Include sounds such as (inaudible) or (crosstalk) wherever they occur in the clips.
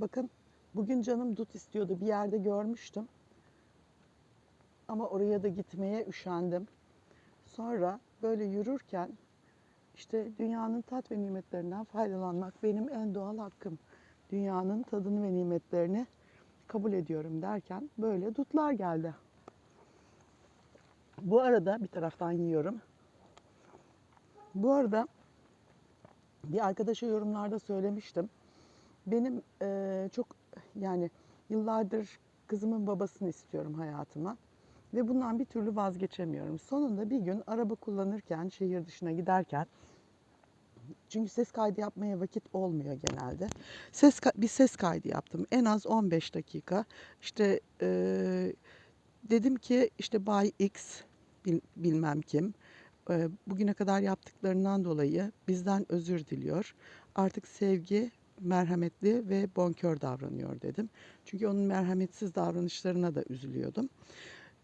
Bakın bugün canım dut istiyordu. Bir yerde görmüştüm. Ama oraya da gitmeye üşendim. Sonra böyle yürürken işte dünyanın tat ve nimetlerinden faydalanmak benim en doğal hakkım. Dünyanın tadını ve nimetlerini kabul ediyorum derken böyle dutlar geldi. Bu arada bir taraftan yiyorum. Bu arada bir arkadaşa yorumlarda söylemiştim. Benim eee, çok yani yıllardır kızımın babasını istiyorum hayatıma. Ve bundan bir türlü vazgeçemiyorum. Sonunda bir gün araba kullanırken, şehir dışına giderken çünkü ses kaydı yapmaya vakit olmuyor genelde. Ses bir ses kaydı yaptım. En az 15 dakika. İşte eee, dedim ki işte Bay X bil- bilmem kim eee, bugüne kadar yaptıklarından dolayı bizden özür diliyor. Artık sevgi merhametli ve bonkör davranıyor dedim. Çünkü onun merhametsiz davranışlarına da üzülüyordum.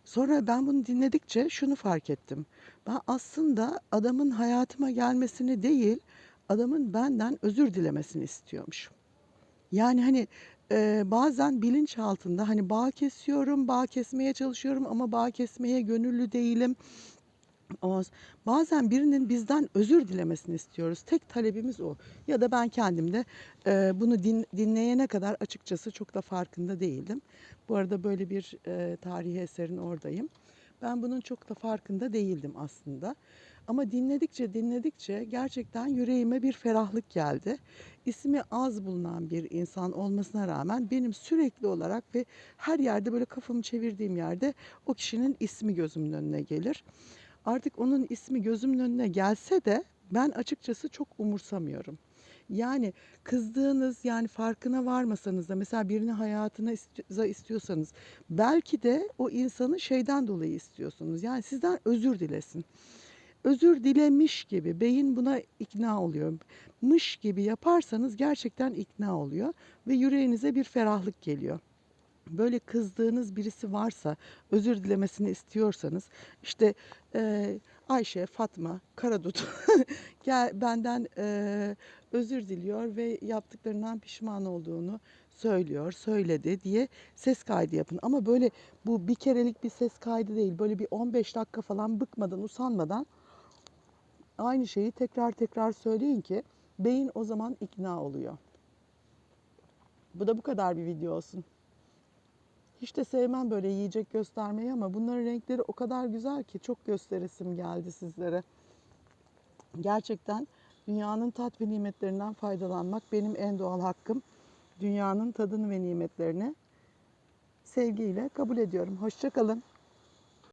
Sonra ben bunu dinledikçe şunu fark ettim. Ben aslında adamın hayatıma gelmesini değil, adamın benden özür dilemesini istiyormuşum. Yani hani e, bazen bilinç altında hani bağ kesiyorum, bağ kesmeye çalışıyorum ama bağ kesmeye gönüllü değilim. Bazen birinin bizden özür dilemesini istiyoruz. Tek talebimiz o. Ya da ben kendim de e, bunu din- dinleyene kadar açıkçası çok da farkında değildim. Bu arada böyle bir e, tarihi eserin oradayım. Ben bunun çok da farkında değildim aslında. Ama dinledikçe dinledikçe gerçekten yüreğime bir ferahlık geldi. İsmi az bulunan bir insan olmasına rağmen benim sürekli olarak ve her yerde böyle kafamı çevirdiğim yerde o kişinin ismi gözümün önüne gelir. Artık onun ismi gözümün önüne gelse de ben açıkçası çok umursamıyorum. Yani kızdığınız yani farkına varmasanız da mesela birini hayatına isti- istiyorsanız belki de o insanı şeyden dolayı istiyorsunuz. Yani sizden özür dilesin. Özür dilemiş gibi beyin buna ikna oluyor. Mış gibi yaparsanız gerçekten ikna oluyor ve yüreğinize bir ferahlık geliyor böyle kızdığınız birisi varsa, özür dilemesini istiyorsanız işte eee, Ayşe, Fatma, Karadut (laughs) gel benden eee, özür diliyor ve yaptıklarından pişman olduğunu söylüyor, söyledi diye ses kaydı yapın. Ama böyle bu bir kerelik bir ses kaydı değil. Böyle bir 15 dakika falan bıkmadan, usanmadan aynı şeyi tekrar tekrar söyleyin ki beyin o zaman ikna oluyor. Bu da bu kadar bir video olsun. Hiç de sevmem böyle yiyecek göstermeyi ama bunların renkleri o kadar güzel ki çok gösteresim geldi sizlere. Gerçekten dünyanın tat ve nimetlerinden faydalanmak benim en doğal hakkım. Dünyanın tadını ve nimetlerini sevgiyle kabul ediyorum. Hoşçakalın.